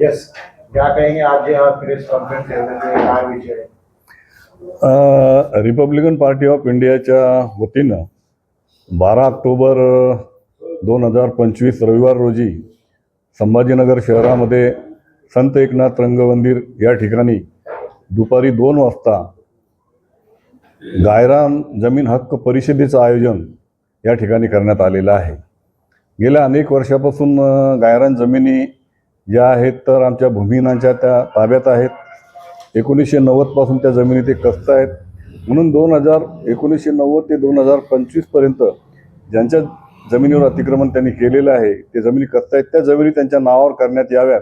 Yes क्या कहेंगे आज यहाँ प्रेस काय विषय? रिपब्लिकन पार्टी ऑफ इंडियाच्या वतीनं बारा ऑक्टोबर दोन हजार पंचवीस रविवार रोजी संभाजीनगर शहरामध्ये संत एकनाथ रंगमंदिर या ठिकाणी दुपारी दोन वाजता गायरान जमीन हक्क परिषदेचं आयोजन या ठिकाणी करण्यात आलेलं आहे. गेल्या अनेक वर्षापासून गायरान जमिनी ज्या आहेत तर आमच्या भूमिहीनांच्या त्या ताब्यात आहेत. एकोणीसशे नव्वदपासून त्या जमिनी ते कसत आहेत. म्हणून दोन हजार एकोणीसशे नव्वद ते दोन हजार पंचवीसपर्यंत ज्यांच्या जमिनीवर अतिक्रमण त्यांनी केलेलं आहे ते जमिनी कसत आहेत. त्या जमिनी त्यांच्या नावावर करण्यात याव्यात.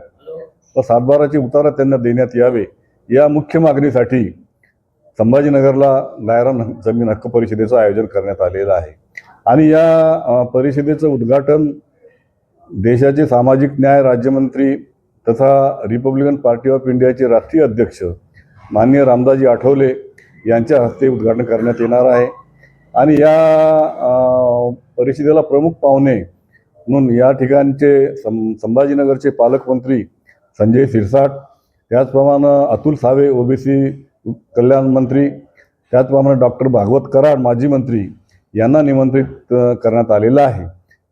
व सातबाराचे उतारा त्यांना देण्यात यावे. या मुख्य मागणीसाठी संभाजीनगरला गायरान जमीन हक्क परिषदेचं आयोजन करण्यात आलेलं आहे. आणि या परिषदेचं उद्घाटन देशाचे सामाजिक न्याय राज्यमंत्री तथा रिपब्लिकन पार्टी ऑफ इंडियाचे राष्ट्रीय अध्यक्ष माननीय रामदाजी आठवले यांच्या हस्ते उद्घाटन करण्यात येणार आहे. आणि या परिषदेला प्रमुख पाहुणे म्हणून या ठिकाणचे सं संभाजीनगरचे पालकमंत्री संजय सिरसाट त्याचप्रमाणे अतुल सावे ओबीसी कल्याण मंत्री त्याचप्रमाणे डॉक्टर भागवत कराड माजी मंत्री यांना निमंत्रित करण्यात आलेलं आहे.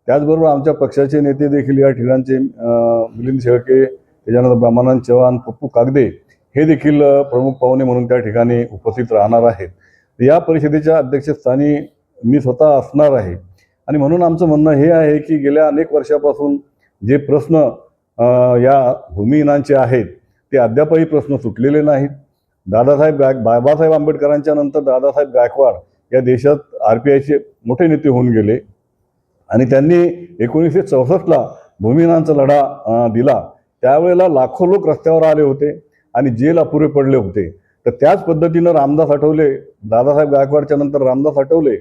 त्याचबरोबर आमच्या पक्षाचे नेते देखील या ठिकाणचे मिलिंद शेळके त्याच्यानंतर ब्रह्मानंद चव्हाण पप्पू कागदे हे देखील प्रमुख पाहुणे म्हणून त्या ठिकाणी उपस्थित राहणार आहेत. या परिषदेच्या अध्यक्षस्थानी मी स्वतः असणार आहे. आणि म्हणून आमचं म्हणणं हे आहे की गेल्या अनेक वर्षापासून जे प्रश्न या भूमिहीनांचे आहेत ते अद्यापही प्रश्न सुटलेले नाहीत. दादासाहेब गाय बाबासाहेब आंबेडकरांच्या नंतर दादासाहेब गायकवाड या देशात आर पी आयचे मोठे नेते होऊन गेले. आणि त्यांनी एकोणीसशे चौसष्टला भूमिनांचा लढा दिला. त्यावेळेला लाखो लोक रस्त्यावर आले होते आणि जेल अपुरे पडले होते. तर त्याच पद्धतीनं रामदास आठवले दादासाहेब गायकवाडच्या नंतर रामदास आठवले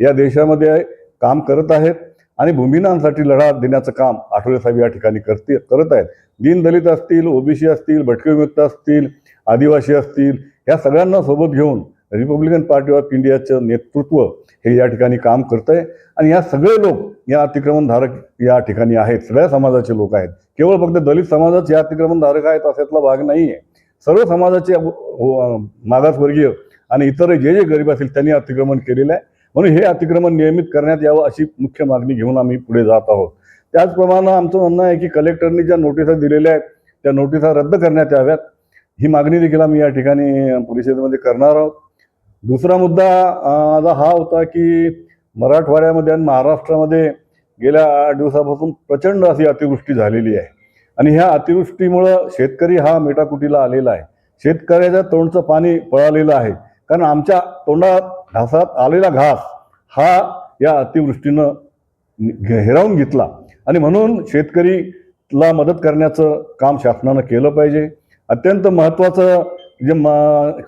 या देशामध्ये काम करत आहेत आणि भूमिनांसाठी लढा देण्याचं काम आठवले साहेब या ठिकाणी करते करत आहेत. दीनदलित असतील ओबीसी असतील भटके विमुक्त असतील आदिवासी असतील या सगळ्यांना सोबत घेऊन रिपब्लिकन पार्टी ऑफ इंडियाचं नेतृत्व हे या ठिकाणी काम करत आहे आणि या सगळे लोक या अतिक्रमणधारक या ठिकाणी आहेत. सगळ्या समाजाचे लोक आहेत. केवळ फक्त दलित समाजाच या अतिक्रमणधारक आहेत अशातला भाग नाही आहे सर्व समाजाचे हो, मागासवर्गीय आणि इतर जे जे गरीब असतील त्यांनी अतिक्रमण केलेलं आहे. म्हणून हे अतिक्रमण नियमित करण्यात यावं अशी मुख्य मागणी घेऊन आम्ही पुढे जात आहोत. त्याचप्रमाणे आमचं म्हणणं आहे की कलेक्टरनी ज्या नोटिसा दिलेल्या आहेत त्या नोटिसा रद्द करण्यात याव्यात. ही मागणी देखील आम्ही या ठिकाणी परिषदेमध्ये करणार आहोत. दुसरा मुद्दा माझा हा होता की मराठवाड्यामध्ये आणि महाराष्ट्रामध्ये गेल्या आठ दिवसापासून प्रचंड अशी अतिवृष्टी झालेली आहे. आणि ह्या अतिवृष्टीमुळं शेतकरी हा मेटाकुटीला आलेला आहे. शेतकऱ्याच्या तोंडचं पाणी पळालेलं आहे. कारण आमच्या तोंडात घासात आलेला घास हा या अतिवृष्टीनं घे- हिरावून घेतला. आणि म्हणून शेतकरीला मदत करण्याचं काम शासनानं केलं पाहिजे. अत्यंत महत्त्वाचं जे म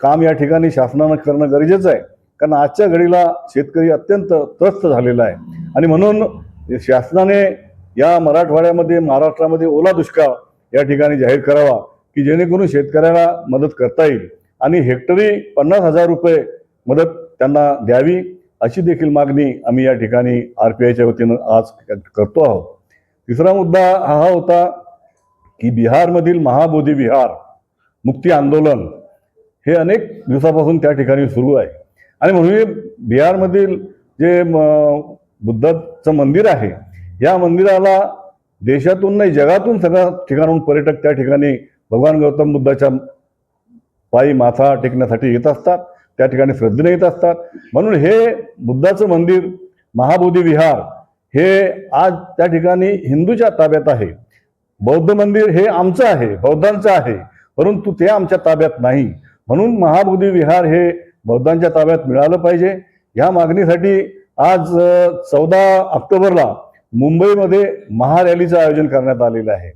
काम या ठिकाणी शासनानं करणं गरजेचं आहे. कारण आजच्या घडीला शेतकरी अत्यंत त्रस्त झालेला आहे. आणि म्हणून शासनाने या मराठवाड्यामध्ये महाराष्ट्रामध्ये ओला दुष्काळ या ठिकाणी जाहीर करावा की जेणेकरून शेतकऱ्याला मदत करता येईल. आणि हेक्टरी पन्नास हजार रुपये मदत त्यांना द्यावी अशी देखील मागणी आम्ही या ठिकाणी आर पी आयच्या वतीनं आज करतो आहोत. तिसरा मुद्दा हा होता की बिहारमधील महाबोधी विहार मुक्ती आंदोलन हे अनेक दिवसापासून त्या ठिकाणी सुरू आहे. आणि म्हणून बिहारमधील जे म- बुद्धाचं मंदिर आहे या मंदिराला देशातून नाही जगातून सगळ्या ठिकाणाहून पर्यटक त्या ठिकाणी भगवान गौतम बुद्धाच्या पायी माथा टेकण्यासाठी येत असतात त्या ठिकाणी श्रद्धेने येत असतात. म्हणून हे बुद्धाचं मंदिर महाबोधी विहार हे आज त्या ठिकाणी हिंदूच्या ताब्यात आहे. बौद्ध मंदिर हे आमचं आहे बौद्धांचं आहे परंतु ते आमच्या ताब्यात नाही. म्हणून महाबोधी विहार हे बौद्धांच्या ताब्यात मिळालं पाहिजे. या मागणीसाठी आज चौदा ऑक्टोबरला मुंबईमध्ये महारॅलीचं आयोजन करण्यात आलेलं आहे.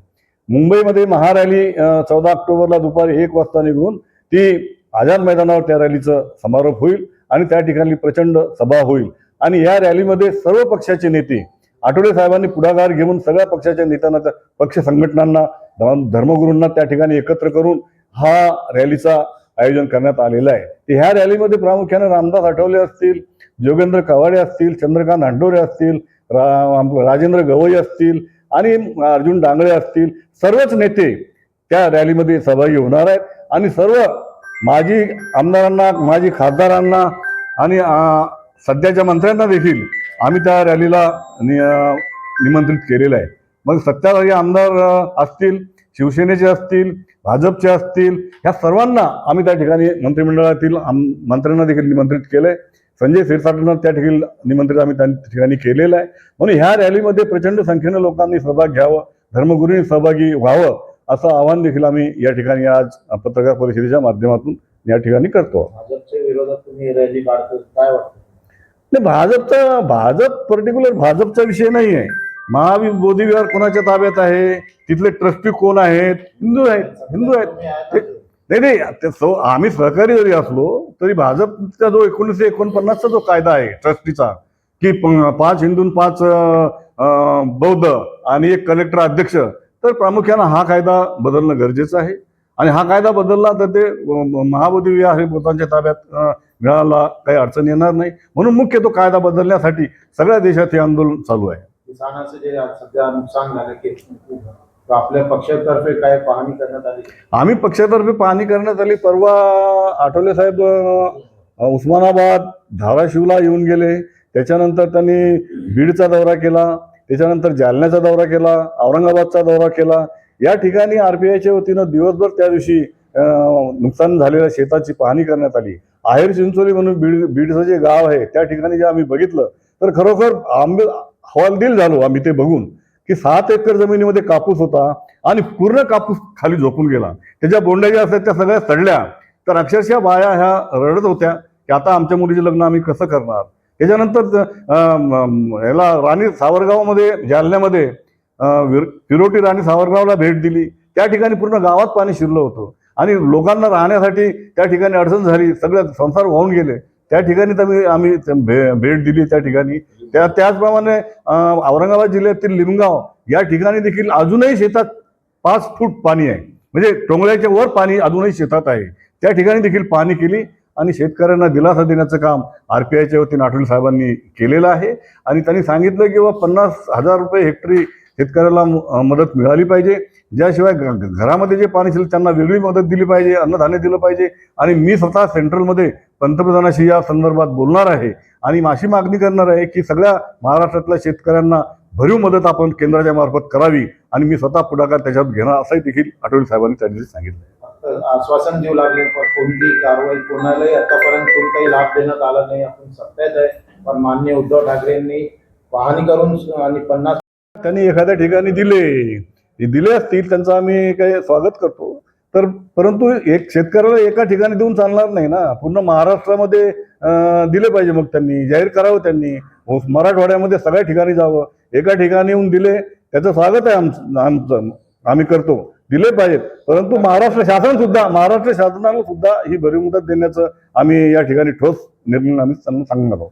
मुंबईमध्ये महारॅली चौदा ऑक्टोबरला दुपारी एक वाजता निघून ती आझाद मैदानावर त्या रॅलीचं समारोप होईल आणि त्या ठिकाणी प्रचंड सभा होईल. आणि या रॅलीमध्ये सर्व पक्षाचे नेते आठवडे साहेबांनी पुढाकार घेऊन सगळ्या पक्षाच्या नेत्यांना पक्ष संघटनांना धर्म- धर्मगुरूंना त्या ठिकाणी एकत्र करून हा रॅलीचा आयोजन करण्यात आलेलं आहे. ते ह्या रॅलीमध्ये प्रामुख्याने रामदास आठवले असतील जोगेंद्र कवाडे असतील चंद्रकांत हंडोरे असतील रा राजेंद्र गवई असतील आणि अर्जुन डांगळे असतील. सर्वच नेते त्या रॅलीमध्ये सहभागी होणार आहेत. आणि सर्व माजी आमदारांना माजी खासदारांना आणि सध्याच्या मंत्र्यांना देखील आम्ही त्या रॅलीला नि निमंत्रित केलेलं आहे. मग सत्ताधारी आमदार असतील शिवसेनेचे असतील भाजपचे असतील ह्या सर्वांना आम्ही त्या ठिकाणी मंत्रिमंडळातील मंत्र्यांना देखील निमंत्रित केलं आहे संजय क्षीरसागरांना त्या ठिकाणी निमंत्रित आम्ही त्या ठिकाणी केलेलं आहे. म्हणून ह्या रॅलीमध्ये प्रचंड संख्येनं लोकांनी सहभाग घ्यावं धर्मगुरूंनी सहभागी व्हावं असं आवाहन देखील आम्ही या ठिकाणी आज पत्रकार परिषदेच्या माध्यमातून या ठिकाणी करतो. भाजपच्या विरोधात तुम्ही रॅली काढतो काय वाटतं? नाही भाजपचा भाजप पर्टिक्युलर भाजपचा विषय नाही आहे महावि बोधी विहार कोणाच्या ताब्यात आहे? तिथले ट्रस्टी कोण आहेत? हिंदू आहेत हिंदू आहेत. नाही नाही ते सो आम्ही सहकारी जरी असलो तरी भाजपचा जो एकोणीसशे एकोणपन्नासचा जो कायदा आहे ट्रस्टीचा की प- पाच हिंदून पाच बौद्ध आणि एक कलेक्टर अध्यक्ष तर प्रामुख्यानं हा कायदा बदलणं गरजेचं आहे. आणि हा कायदा बदलला तर ते महाबोधी विहार हे पोतांच्या ताब्यात मिळाला काही अडचण येणार नाही. म्हणून मुख्य तो कायदा बदलण्यासाठी सगळ्या देशात हे आंदोलन चालू आहे. किसानाचं जे सध्या नुकसान झालं की आपल्या पक्षातर्फे काय पाहणी करण्यात आली? आम्ही पक्षातर्फे पाहणी करण्यात आली. परवा आठवले साहेब उस्मानाबाद धाराशिवला येऊन गेले. त्याच्यानंतर त्यांनी बीडचा दौरा केला. त्याच्यानंतर जालन्याचा दौरा केला औरंगाबादचा दौरा केला. या ठिकाणी आरपीआयच्या वतीनं दिवसभर त्या दिवशी नुकसान झालेल्या शेताची पाहणी करण्यात आली. आहेर चिंचोली म्हणून बीड बीडचं जे गाव आहे त्या ठिकाणी जे आम्ही बघितलं तर खरोखर आंबे हवालदिल झालो आम्ही ते बघून की सात एकर जमिनीमध्ये कापूस होता आणि पूर्ण कापूस खाली झोपून गेला. त्याच्या बोंड्या ज्या असतात त्या सगळ्या सडल्या. तर अक्षरशः बाया ह्या रडत होत्या की आता आमच्या मुलीचे लग्न आम्ही कसं करणार? त्याच्यानंतर याला राणी सावरगावमध्ये जालन्यामध्ये पिरोटी विर- राणी सावरगावला भेट दिली. त्या ठिकाणी पूर्ण गावात पाणी शिरलं होतं. आणि लोकांना राहण्यासाठी त्या ठिकाणी अडचण झाली. सगळं संसार वाहून गेले. त्या ठिकाणी तर मी आम्ही भे- भेट दिली त्या ठिकाणी. त्या त्याचप्रमाणे औरंगाबाद जिल्ह्यातील लिमगाव या ठिकाणी देखील अजूनही शेतात पाच फूट पाणी आहे. म्हणजे टोंगळ्याच्या वर पाणी अजूनही शेतात आहे. त्या ठिकाणी देखील पाणी केली आणि शेतकऱ्यांना दिलासा देण्याचं काम आर पी आयच्या वतीने आठवले साहेबांनी केलेलं आहे. आणि त्यांनी सांगितलं की बा पन्नास हजार रुपये हेक्टरी शेतकऱ्याला मदत मिळाली पाहिजे. ज्याशिवाय घरामध्ये जे पाणी शिल्लक त्यांना वेगळी मदत दिली पाहिजे अन्नधान्य दिलं पाहिजे. आणि मी स्वतः सेंट्रलमध्ये पंतप्रधानाशी या संदर्भात बोलणार आहे. आणि अशी मागणी करणार आहे की सगळ्या महाराष्ट्रातल्या शेतकऱ्यांना भरीव मदत आपण केंद्राच्या मार्फत करावी. आणि मी स्वतः पुढाकार त्याच्यात घेणार असंही देखील आठवले साहेबांनी त्या दिवशी सांगितलं. आश्वासन देऊ लागले पण कारवाई कोणालाही आतापर्यंत कोणताही लाभ देण्यात आला नाही आपण सत्यात आहे. पण मान्य उद्धव ठाकरेंनी पाहणी करून आणि पन्नास त्यांनी एखाद्या ठिकाणी दिले. दिले असतील त्यांचं आम्ही काही स्वागत करतो. तर परंतु एक शेतकऱ्याला एका ठिकाणी देऊन चालणार नाही ना. पूर्ण महाराष्ट्रामध्ये दिले पाहिजे मग त्यांनी जाहीर करावं त्यांनी. मराठवाड्यामध्ये सगळ्या ठिकाणी जावं. एका ठिकाणी येऊन दिले त्याचं स्वागत आहे आमचं आमचं आम्ही करतो. दिले पाहिजेत. परंतु महाराष्ट्र शासन सुद्धा महाराष्ट्र शासनाला सुद्धा ही भरीव मुदत देण्याचं आम्ही या ठिकाणी ठोस निर्णय आम्ही त्यांना सांगणार आहोत.